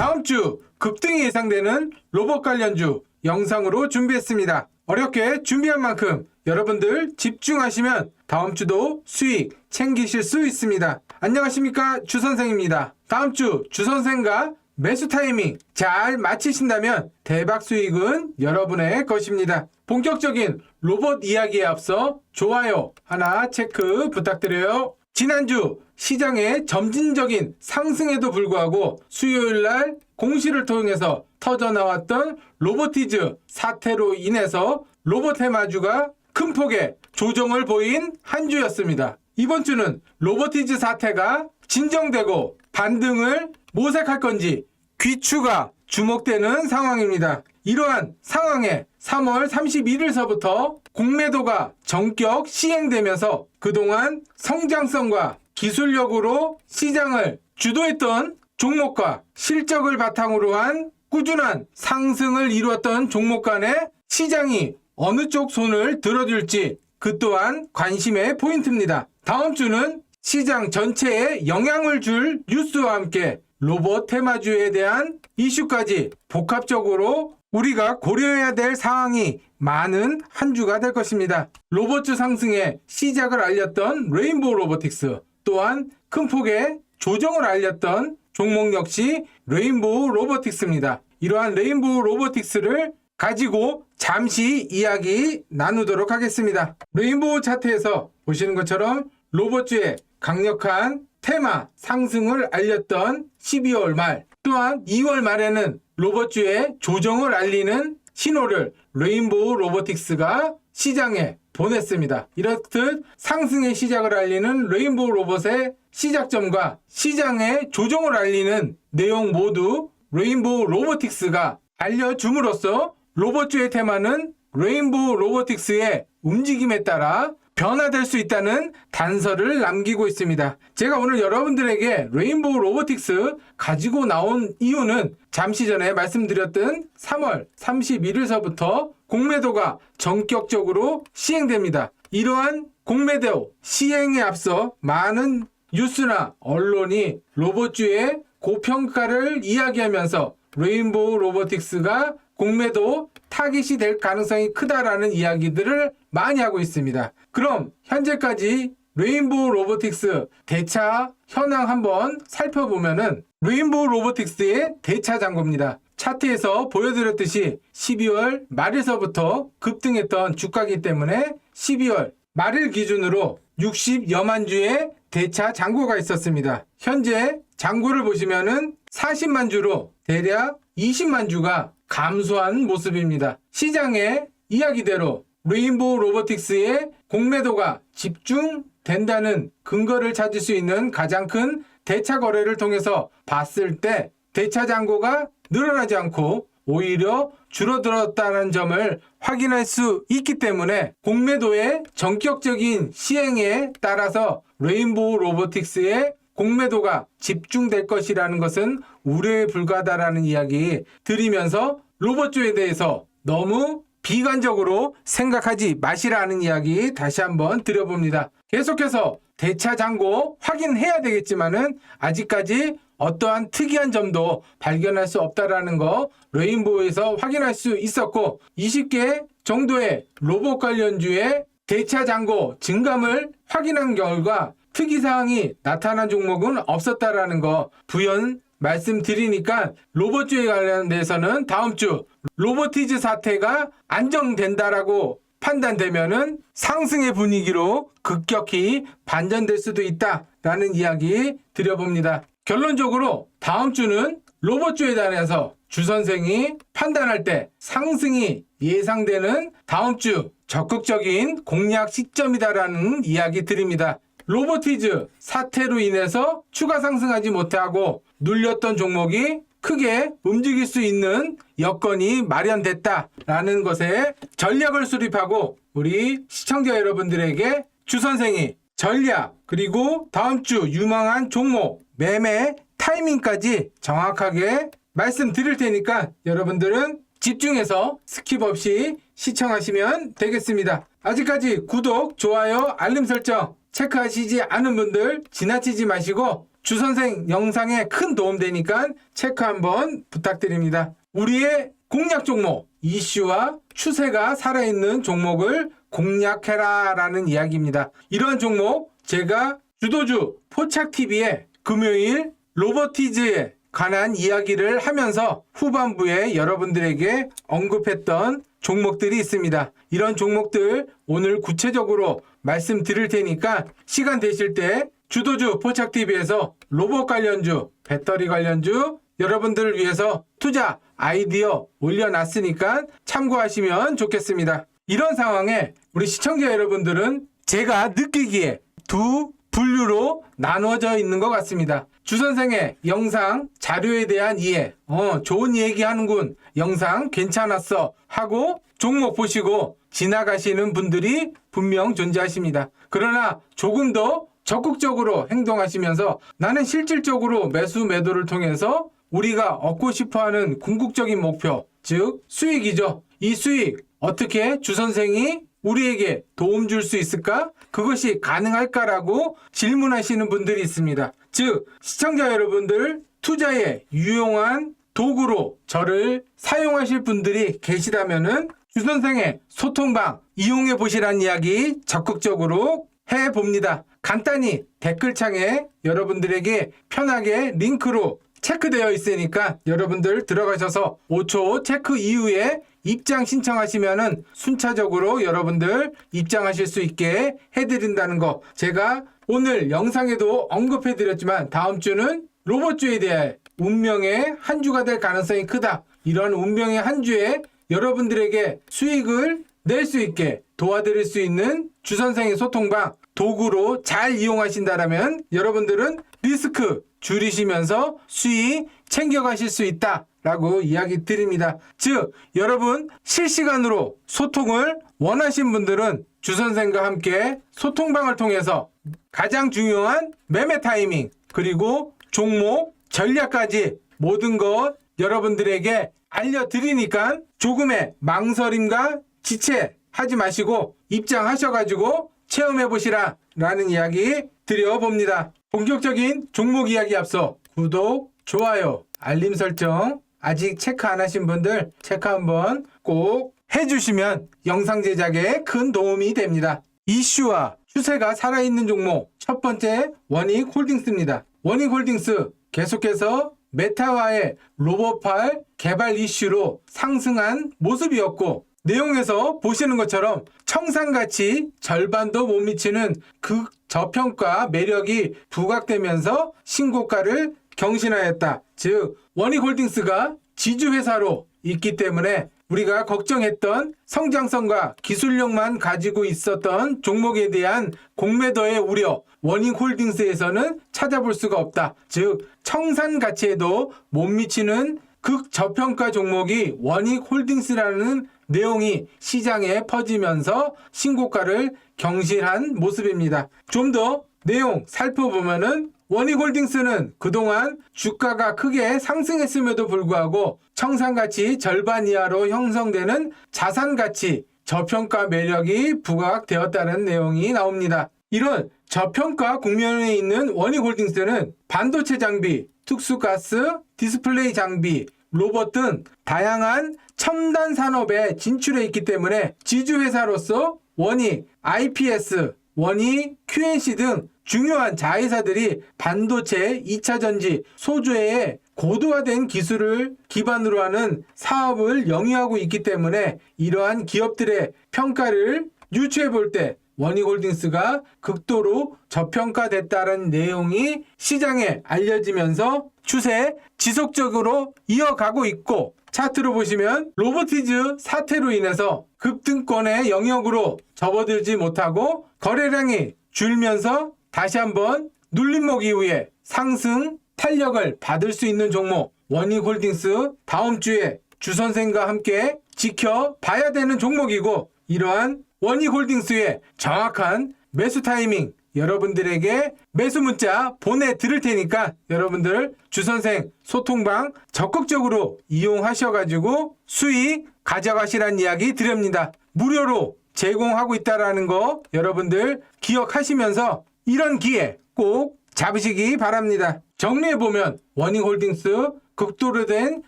다음 주 급등이 예상되는 로봇 관련주 영상으로 준비했습니다. 어렵게 준비한 만큼 여러분들 집중하시면 다음 주도 수익 챙기실 수 있습니다. 안녕하십니까 주선생입니다. 다음 주 주선생과 매수 타이밍 잘 맞히신다면 대박 수익은 여러분의 것입니다. 본격적인 로봇 이야기에 앞서 좋아요 하나 체크 부탁드려요. 지난주 시장의 점진적인 상승에도 불구하고 수요일 날 공시를 통해서 터져 나왔던 로보티즈 사태로 인해서 로봇 해마주가 큰 폭의 조정을 보인 한 주였습니다. 이번 주는 로보티즈 사태가 진정되고 반등을 모색할 건지 귀추가 주목되는 상황입니다. 이러한 상황에 3월 31일서부터 공매도가 전격 시행되면서 그동안 성장성과 기술력으로 시장을 주도했던 종목과 실적을 바탕으로 한 꾸준한 상승을 이루었던 종목 간의 시장이 어느 쪽 손을 들어줄지 그 또한 관심의 포인트입니다. 다음 주는 시장 전체에 영향을 줄 뉴스와 함께 로봇 테마주에 대한 이슈까지 복합적으로 우리가 고려해야 될 사항이 많은 한 주가 될 것입니다. 로봇주 상승의 시작을 알렸던 레인보우 로보틱스 또한 큰 폭의 조정을 알렸던 종목 역시 레인보우 로보틱스입니다. 이러한 레인보우 로보틱스를 가지고 잠시 이야기 나누도록 하겠습니다. 레인보우 차트에서 보시는 것처럼 로봇주의 강력한 테마 상승을 알렸던 12월 말 또한 2월 말에는 로봇주의 조정을 알리는 신호를 레인보우 로보틱스가 시장에 보냈습니다. 이렇듯 상승의 시작을 알리는 레인보우 로봇의 시작점과 시장의 조정을 알리는 내용 모두 레인보우 로보틱스가 알려줌으로써 로봇주의 테마는 레인보우 로보틱스의 움직임에 따라 변화될 수 있다는 단서를 남기고 있습니다. 제가 오늘 여러분들에게 레인보우 로보틱스 가지고 나온 이유는 잠시 전에 말씀드렸던 3월 31일서부터 공매도가 전격적으로 시행됩니다. 이러한 공매도 시행에 앞서 많은 뉴스나 언론이 로봇주의 고평가를 이야기하면서 레인보우 로보틱스가 공매도 타깃이 될 가능성이 크다라는 이야기들을 많이 하고 있습니다. 그럼 현재까지 레인보우 로보틱스 대차 현황 한번 살펴보면은 레인보우 로보틱스의 대차 잔고입니다. 차트에서 보여드렸듯이 12월 말에서부터 급등했던 주가기 때문에 12월 말일 기준으로 60여만 주의 대차 잔고가 있었습니다. 현재 잔고를 보시면은 40만 주로 대략 20만 주가 감소한 모습입니다. 시장의 이야기대로 레인보우 로보틱스의 공매도가 집중된다는 근거를 찾을 수 있는 가장 큰 대차 거래를 통해서 봤을 때 대차 잔고가 늘어나지 않고 오히려 줄어들었다는 점을 확인할 수 있기 때문에 공매도의 전격적인 시행에 따라서 레인보우 로보틱스의 공매도가 집중될 것이라는 것은 우려에 불과하다라는 이야기 드리면서 로봇주에 대해서 너무 비관적으로 생각하지 마시라는 이야기 다시 한번 드려봅니다. 계속해서 대차 잔고 확인해야 되겠지만은 아직까지 어떠한 특이한 점도 발견할 수 없다라는 거 레인보우에서 확인할 수 있었고 20개 정도의 로봇 관련주의 대차 잔고 증감을 확인한 결과 특이사항이 나타난 종목은 없었다라는 거 부연 말씀드리니까 로봇주에 관련돼서는 다음 주 로보티즈 사태가 안정된다라고 판단되면은 상승의 분위기로 급격히 반전될 수도 있다라는 이야기 드려봅니다. 결론적으로 다음 주는 로봇주에 대해서 주 선생이 판단할 때 상승이 예상되는 다음 주 적극적인 공략 시점이다라는 이야기 드립니다. 로보티즈 사태로 인해서 추가 상승하지 못하고 눌렸던 종목이 크게 움직일 수 있는 여건이 마련됐다라는 것에 전략을 수립하고 우리 시청자 여러분들에게 주 선생이 전략 그리고 다음 주 유망한 종목 매매 타이밍까지 정확하게 말씀드릴 테니까 여러분들은 집중해서 스킵 없이 시청하시면 되겠습니다. 아직까지 구독, 좋아요, 알림 설정 체크하시지 않은 분들 지나치지 마시고 주 선생 영상에 큰 도움 되니까 체크 한번 부탁드립니다. 우리의 공략 종목 이슈와 추세가 살아있는 종목을 공략해라 라는 이야기입니다. 이러한 종목 제가 주도주 포착TV에 금요일 로버티즈에 관한 이야기를 하면서 후반부에 여러분들에게 언급했던 종목들이 있습니다. 이런 종목들 오늘 구체적으로 말씀드릴 테니까 시간 되실 때 주도주 포착TV에서 로봇 관련주, 배터리 관련주 여러분들을 위해서 투자 아이디어 올려놨으니까 참고하시면 좋겠습니다. 이런 상황에 우리 시청자 여러분들은 제가 느끼기에 두 분류로 나누어져 있는 것 같습니다. 주 선생의 영상 자료에 대한 이해, 어, 좋은 얘기 하는군. 영상 괜찮았어. 하고 종목 보시고 지나가시는 분들이 분명 존재하십니다. 그러나 조금 더 적극적으로 행동하시면서 나는 실질적으로 매수 매도를 통해서 우리가 얻고 싶어 하는 궁극적인 목표, 즉 수익이죠. 이 수익 어떻게 주 선생이 우리에게 도움 줄 수 있을까? 그것이 가능할까라고 질문하시는 분들이 있습니다. 즉, 시청자 여러분들 투자에 유용한 도구로 저를 사용하실 분들이 계시다면은 주 선생의 소통방 이용해 보시라는 이야기 적극적으로 해 봅니다. 간단히 댓글창에 여러분들에게 편하게 링크로 체크되어 있으니까 여러분들 들어가셔서 5초 체크 이후에 입장 신청하시면은 순차적으로 여러분들 입장하실 수 있게 해드린다는 거 제가 오늘 영상에도 언급해 드렸지만 다음 주는 로봇주에 대해 운명의 한 주가 될 가능성이 크다. 이런 운명의 한 주에 여러분들에게 수익을 낼 수 있게 도와드릴 수 있는 주선생의 소통방 도구로 잘 이용하신다라면 여러분들은 리스크 줄이시면서 수익 챙겨가실 수 있다. 라고 이야기 드립니다. 즉, 여러분 실시간으로 소통을 원하신 분들은 주선생과 함께 소통방을 통해서 가장 중요한 매매 타이밍, 그리고 종목, 전략까지 모든 것 여러분들에게 알려드리니까 조금의 망설임과 지체하지 마시고 입장하셔가지고 체험해 보시라 라는 이야기 드려봅니다. 본격적인 종목 이야기 앞서 구독, 좋아요, 알림 설정 아직 체크 안 하신 분들 체크 한번 꼭 해주시면 영상 제작에 큰 도움이 됩니다. 이슈와 추세가 살아있는 종목 첫 번째 원익 홀딩스입니다. 원익 홀딩스 계속해서 메타와의 로봇팔 개발 이슈로 상승한 모습이었고 내용에서 보시는 것처럼 청산가치 절반도 못 미치는 극 저평가 매력이 부각되면서 신고가를 경신하였다. 즉 원익홀딩스가 지주회사로 있기 때문에 우리가 걱정했던 성장성과 기술력만 가지고 있었던 종목에 대한 공매도의 우려 원익홀딩스에서는 찾아볼 수가 없다. 즉 청산 가치에도 못 미치는 극저평가 종목이 원익홀딩스라는 내용이 시장에 퍼지면서 신고가를 경신한 모습입니다. 좀 더 내용 살펴보면은 원익홀딩스는 그동안 주가가 크게 상승했음에도 불구하고 청산가치 절반 이하로 형성되는 자산가치 저평가 매력이 부각되었다는 내용이 나옵니다. 이런 저평가 국면에 있는 원익홀딩스는 반도체 장비, 특수가스, 디스플레이 장비, 로봇 등 다양한 첨단 산업에 진출해 있기 때문에 지주회사로서 원익, IPS, 원익, QNC 등 중요한 자회사들이 반도체, 2차 전지, 소주의 고도화된 기술을 기반으로 하는 사업을 영위하고 있기 때문에 이러한 기업들의 평가를 유추해 볼 때 원익홀딩스가 극도로 저평가됐다는 내용이 시장에 알려지면서 추세 지속적으로 이어가고 있고 차트로 보시면 로보티즈 사태로 인해서 급등권의 영역으로 접어들지 못하고 거래량이 줄면서 다시 한번 눌림목 이후에 상승 탄력을 받을 수 있는 종목 원익홀딩스 다음 주에 주선생과 함께 지켜봐야 되는 종목이고 이러한 원익홀딩스의 정확한 매수 타이밍 여러분들에게 매수 문자 보내드릴 테니까 여러분들 주선생 소통방 적극적으로 이용하셔가지고 수익 가져가시란 이야기 드립니다. 무료로 제공하고 있다라는 거 여러분들 기억하시면서 이런 기회 꼭 잡으시기 바랍니다. 정리해 보면 워닝홀딩스 극도로 된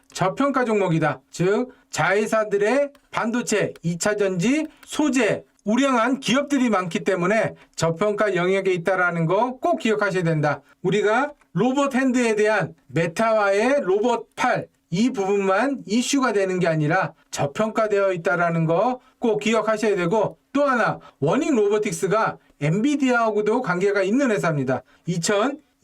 저평가 종목이다. 즉 자회사들의 반도체, 2차 전지, 소재 우량한 기업들이 많기 때문에 저평가 영역에 있다라는 거 꼭 기억하셔야 된다. 우리가 로봇 핸드에 대한 메타와의 로봇 팔 이 부분만 이슈가 되는 게 아니라 저평가되어 있다라는 거 꼭 기억하셔야 되고 또 하나 워닝 로보틱스가 엔비디아하고도 관계가 있는 회사입니다.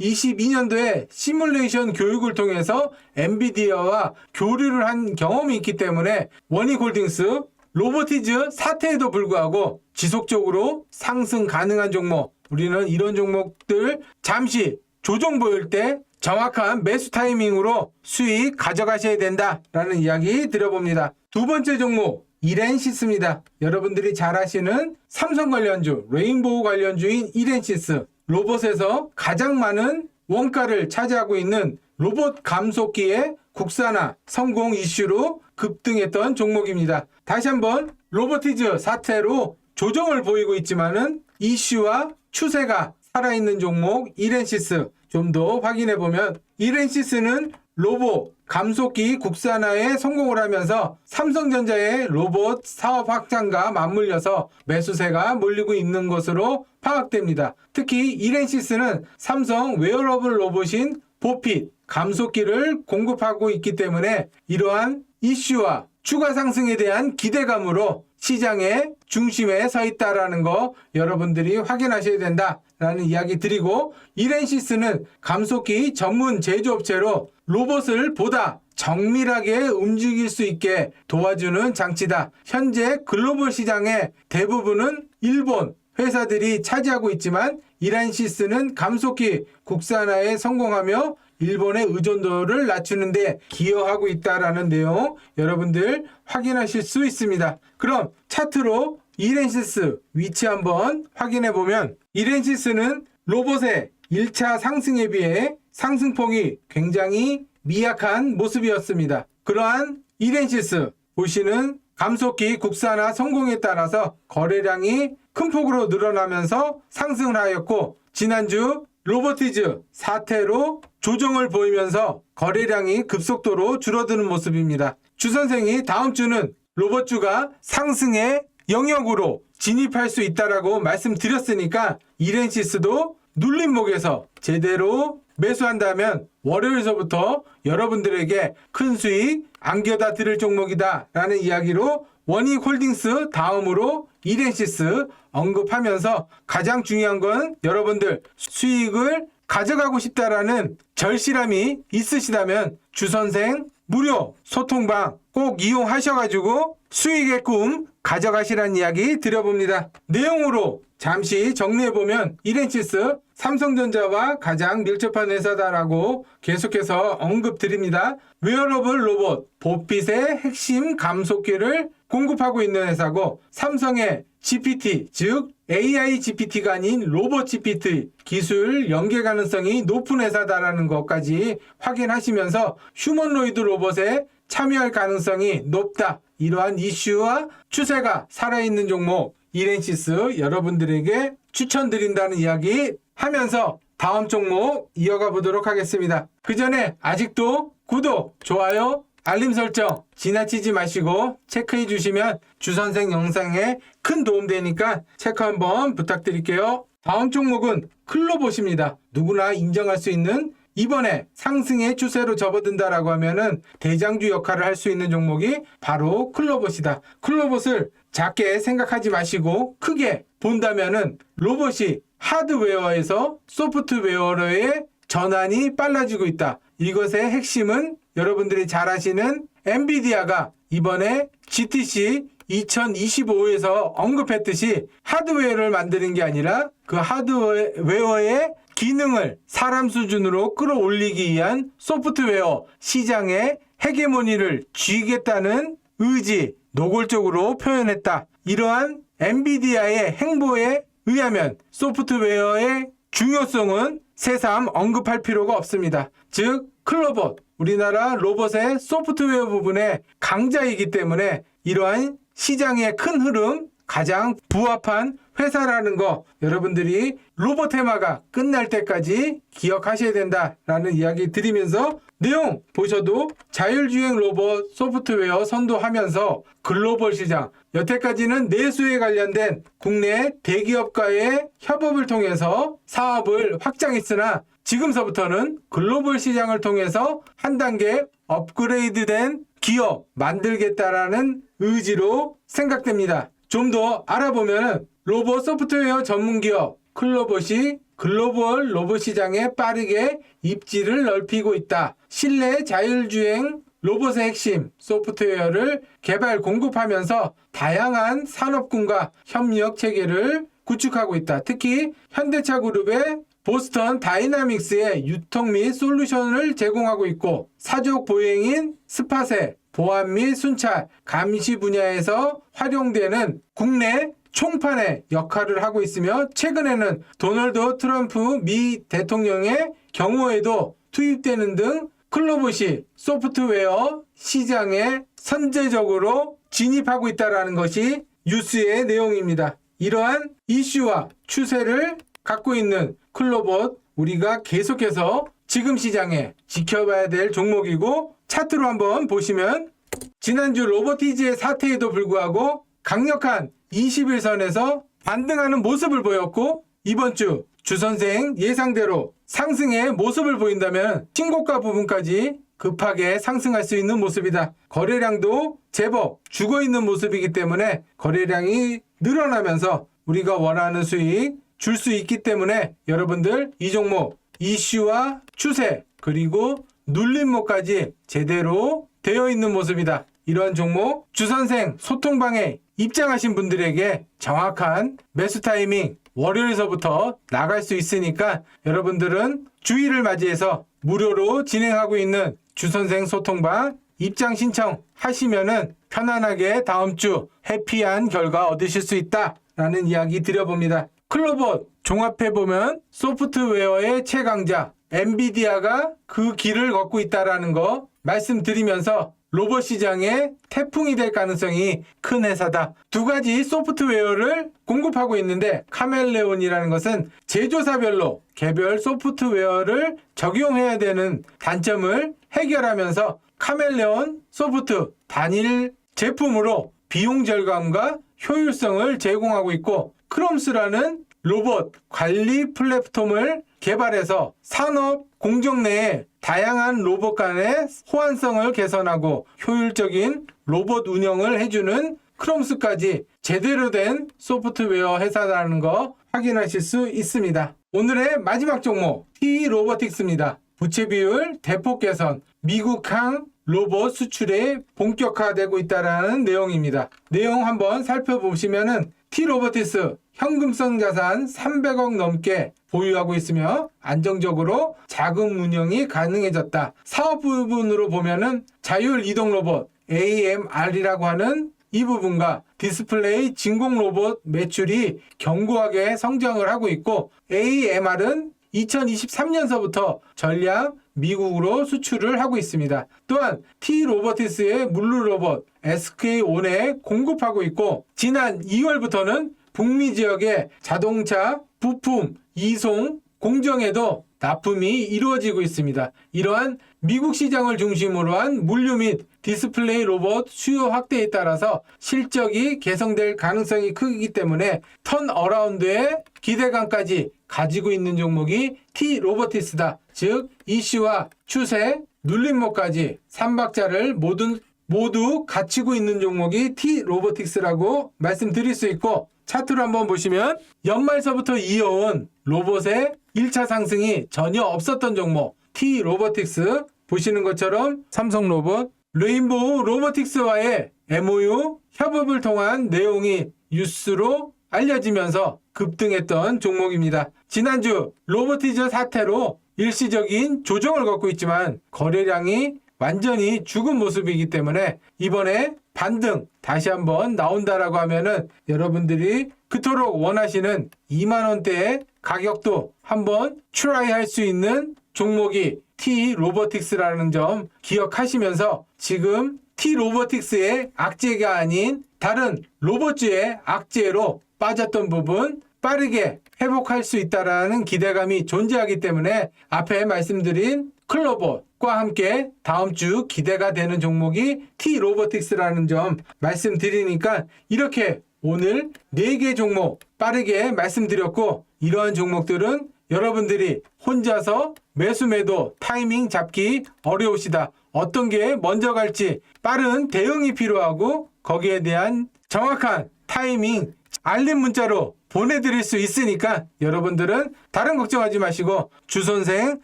2022년도에 시뮬레이션 교육을 통해서 엔비디아와 교류를 한 경험이 있기 때문에 워닝홀딩스 로보티즈 사태에도 불구하고 지속적으로 상승 가능한 종목 우리는 이런 종목들 잠시 조정 보일 때 정확한 매수 타이밍으로 수익 가져가셔야 된다라는 이야기 드려봅니다. 두 번째 종목 이렌시스입니다. 여러분들이 잘 아시는 삼성 관련주, 레인보우 관련주인 이렌시스 로봇에서 가장 많은 원가를 차지하고 있는 로봇 감속기의 국산화 성공 이슈로 급등했던 종목입니다. 다시 한번 로보티즈 사태로 조정을 보이고 있지만은 이슈와 추세가 살아있는 종목 이렌시스 좀 더 확인해 보면 이렌시스는 로봇 감속기 국산화에 성공을 하면서 삼성전자의 로봇 사업 확장과 맞물려서 매수세가 몰리고 있는 것으로 파악됩니다. 특히 이렌시스는 삼성 웨어러블 로봇인 보핏 감속기를 공급하고 있기 때문에 이러한 이슈와 추가 상승에 대한 기대감으로 시장의 중심에 서 있다라는 거 여러분들이 확인하셔야 된다라는 이야기 드리고 이렌시스는 감속기 전문 제조업체로 로봇을 보다 정밀하게 움직일 수 있게 도와주는 장치다. 현재 글로벌 시장의 대부분은 일본 회사들이 차지하고 있지만 이란시스는 감속기 국산화에 성공하며 일본의 의존도를 낮추는데 기여하고 있다라는 내용 여러분들 확인하실 수 있습니다. 그럼 차트로 이렌시스 위치 한번 확인해 보면 이렌시스는 로봇의 1차 상승에 비해 상승폭이 굉장히 미약한 모습이었습니다. 그러한 이렌시스 보시는 감속기 국산화 성공에 따라서 거래량이 큰 폭으로 늘어나면서 상승을 하였고 지난주 로보티즈 사태로 조정을 보이면서 거래량이 급속도로 줄어드는 모습입니다. 주 선생이 다음 주는 로봇주가 상승의 영역으로 진입할 수 있다라고 말씀드렸으니까 이렌시스도 눌림목에서 제대로 매수한다면 월요일서부터 여러분들에게 큰 수익 안겨다 드릴 종목이다 라는 이야기로 원익 홀딩스 다음으로 이렌시스 언급하면서 가장 중요한 건 여러분들 수익을 가져가고 싶다라는 절실함이 있으시다면 주선생 무료 소통방 꼭 이용하셔가지고 수익의 꿈 가져가시라는 이야기 드려봅니다. 내용으로 잠시 정리해보면 이렌시스 삼성전자와 가장 밀접한 회사다라고 계속해서 언급드립니다. 웨어러블 로봇 보핏의 핵심 감속기를 공급하고 있는 회사고 삼성의 GPT 즉 AI GPT가 아닌 로봇 GPT 기술 연계 가능성이 높은 회사다라는 것까지 확인하시면서 휴먼로이드 로봇에 참여할 가능성이 높다. 이러한 이슈와 추세가 살아있는 종목 이렌시스 여러분들에게 추천드린다는 이야기 하면서 다음 종목 이어가 보도록 하겠습니다. 그 전에 아직도 구독, 좋아요, 알림 설정 지나치지 마시고 체크해 주시면 주선생 영상에 큰 도움 되니까 체크 한번 부탁드릴게요. 다음 종목은 클로봇입니다. 누구나 인정할 수 있는 이번에 상승의 추세로 접어든다라고 하면은 대장주 역할을 할 수 있는 종목이 바로 클로봇이다. 클로봇을 작게 생각하지 마시고 크게 본다면은 로봇이 하드웨어에서 소프트웨어로의 전환이 빨라지고 있다. 이것의 핵심은 여러분들이 잘 아시는 엔비디아가 이번에 GTC 2025에서 언급했듯이 하드웨어를 만드는 게 아니라 그 하드웨어의 기능을 사람 수준으로 끌어올리기 위한 소프트웨어 시장의 헤게모니를 쥐겠다는 의지 노골적으로 표현했다. 이러한 엔비디아의 행보에 의하면 소프트웨어의 중요성은 새삼 언급할 필요가 없습니다. 즉 클로봇 우리나라 로봇의 소프트웨어 부분의 강자이기 때문에 이러한 시장의 큰 흐름 가장 부합한 회사라는 거 여러분들이 로봇 테마가 끝날 때까지 기억하셔야 된다라는 이야기 드리면서 내용 보셔도 자율주행 로봇 소프트웨어 선도하면서 글로벌 시장 여태까지는 내수에 관련된 국내 대기업과의 협업을 통해서 사업을 확장했으나 지금서부터는 글로벌 시장을 통해서 한 단계 업그레이드된 기업 만들겠다라는 의지로 생각됩니다. 좀 더 알아보면 로봇 소프트웨어 전문 기업 클로봇이 글로벌 로봇 시장에 빠르게 입지를 넓히고 있다. 실내 자율주행 로봇의 핵심 소프트웨어를 개발 공급하면서 다양한 산업군과 협력 체계를 구축하고 있다. 특히 현대차 그룹의 보스턴 다이나믹스의 유통 및 솔루션을 제공하고 있고 사족 보행인 스팟의 보안 및 순찰, 감시 분야에서 활용되는 국내 총판의 역할을 하고 있으며 최근에는 도널드 트럼프 미 대통령의 경우에도 투입되는 등 클로봇이 소프트웨어 시장에 선제적으로 진입하고 있다는 것이 뉴스의 내용입니다. 이러한 이슈와 추세를 갖고 있는 클로봇 우리가 계속해서 지금 시장에 지켜봐야 될 종목이고 차트로 한번 보시면 지난주 로보티즈의 사태에도 불구하고 강력한 21선에서 반등하는 모습을 보였고 이번 주 주선생 예상대로 상승의 모습을 보인다면 신고가 부분까지 급하게 상승할 수 있는 모습이다. 거래량도 제법 죽어 있는 모습이기 때문에 거래량이 늘어나면서 우리가 원하는 수익 줄 수 있기 때문에 여러분들 이 종목 이슈와 추세 그리고 눌림목까지 제대로 되어 있는 모습이다. 이러한 종목 주선생 소통방에 입장하신 분들에게 정확한 매수 타이밍 월요일서부터 나갈 수 있으니까 여러분들은 주의를 맞이해서 무료로 진행하고 있는 주선생 소통방 입장 신청 하시면은 편안하게 다음 주 해피한 결과 얻으실 수 있다 라는 이야기 드려봅니다. 클로봇 종합해 보면 소프트웨어의 최강자 엔비디아가 그 길을 걷고 있다라는 거 말씀드리면서 로봇 시장에 태풍이 될 가능성이 큰 회사다. 두 가지 소프트웨어를 공급하고 있는데 카멜레온이라는 것은 제조사별로 개별 소프트웨어를 적용해야 되는 단점을 해결하면서 카멜레온 소프트 단일 제품으로 비용 절감과 효율성을 제공하고 있고 크롬스라는 로봇 관리 플랫폼을 개발해서 산업 공정 내에 다양한 로봇 간의 호환성을 개선하고 효율적인 로봇 운영을 해주는 크롬스까지 제대로 된 소프트웨어 회사라는 거 확인하실 수 있습니다. 오늘의 마지막 종목 T 로보틱스입니다. 부채 비율 대폭 개선, 미국항 로봇 수출에 본격화되고 있다라는 내용입니다. 내용 한번 살펴보시면은 T 로보티스 현금성 자산 300억 넘게 보유하고 있으며 안정적으로 자금 운영이 가능해졌다. 사업 부분으로 보면은 자율 이동 로봇 AMR이라고 하는 이 부분과 디스플레이 진공 로봇 매출이 견고하게 성장을 하고 있고 AMR은 2023년서부터 전량 미국으로 수출을 하고 있습니다. 또한 T 로보티스의 물류 로봇 SK1에 공급하고 있고 지난 2월부터는 북미 지역의 자동차 부품 이송 공정에도 납품이 이루어지고 있습니다. 이러한 미국 시장을 중심으로 한 물류 및 디스플레이 로봇 수요 확대에 따라서 실적이 개선될 가능성이 크기 때문에 턴 어라운드의 기대감까지 가지고 있는 종목이 T 로보티스다. 즉 이슈와 추세, 눌림목까지 삼박자를 모두 모두 갖추고 있는 종목이 T 로보틱스라고 말씀드릴 수 있고 차트로 한번 보시면 연말서부터 이어온 로봇의 1차 상승이 전혀 없었던 종목 T 로보틱스 보시는 것처럼 삼성 로봇, 레인보우 로보틱스와의 MOU 협업을 통한 내용이 뉴스로 알려지면서 급등했던 종목입니다. 지난주 로보티저 사태로 일시적인 조정을 겪고 있지만 거래량이 완전히 죽은 모습이기 때문에 이번에 반등 다시 한번 나온다라고 하면은 여러분들이 그토록 원하시는 2만 원대의 가격도 한번 트라이 할 수 있는 종목이 T 로보틱스라는 점 기억하시면서 지금 T 로보틱스의 악재가 아닌 다른 로봇주의 악재로 빠졌던 부분 빠르게 회복할 수 있다라는 기대감이 존재하기 때문에 앞에 말씀드린 클로봇과 함께 다음 주 기대가 되는 종목이 T 로보틱스라는 점 말씀드리니까 이렇게 오늘 4개 종목 빠르게 말씀드렸고 이러한 종목들은 여러분들이 혼자서 매수 매도 타이밍 잡기 어려우시다. 어떤 게 먼저 갈지 빠른 대응이 필요하고 거기에 대한 정확한 타이밍 알림 문자로 보내드릴 수 있으니까 여러분들은 다른 걱정하지 마시고 주선생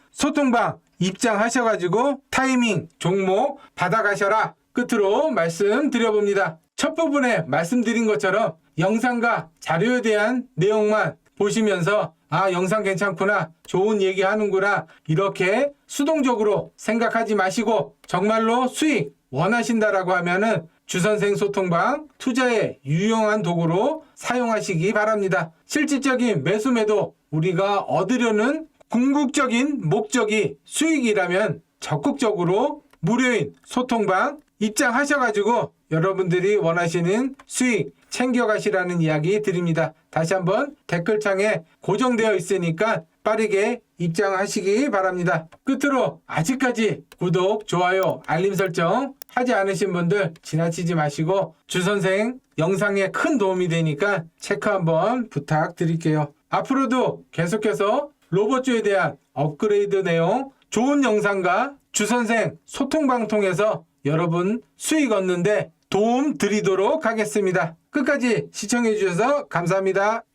소통방 입장하셔가지고 타이밍 종목 받아가셔라 끝으로 말씀드려봅니다. 첫 부분에 말씀드린 것처럼 영상과 자료에 대한 내용만 보시면서 아 영상 괜찮구나 좋은 얘기 하는구나 이렇게 수동적으로 생각하지 마시고 정말로 수익 원하신다라고 하면은 주선생 소통방 투자에 유용한 도구로 사용하시기 바랍니다. 실질적인 매수 매도 우리가 얻으려는 궁극적인 목적이 수익이라면 적극적으로 무료인 소통방 입장하셔가지고 여러분들이 원하시는 수익 챙겨가시라는 이야기 드립니다. 다시 한번 댓글창에 고정되어 있으니까 빠르게 입장하시기 바랍니다. 끝으로 아직까지 구독, 좋아요, 알림 설정 하지 않으신 분들 지나치지 마시고 주선생 영상에 큰 도움이 되니까 체크 한번 부탁드릴게요. 앞으로도 계속해서 로봇주에 대한 업그레이드 내용 좋은 영상과 주선생 소통방 통해서 여러분 수익 얻는데 도움 드리도록 하겠습니다. 끝까지 시청해 주셔서 감사합니다.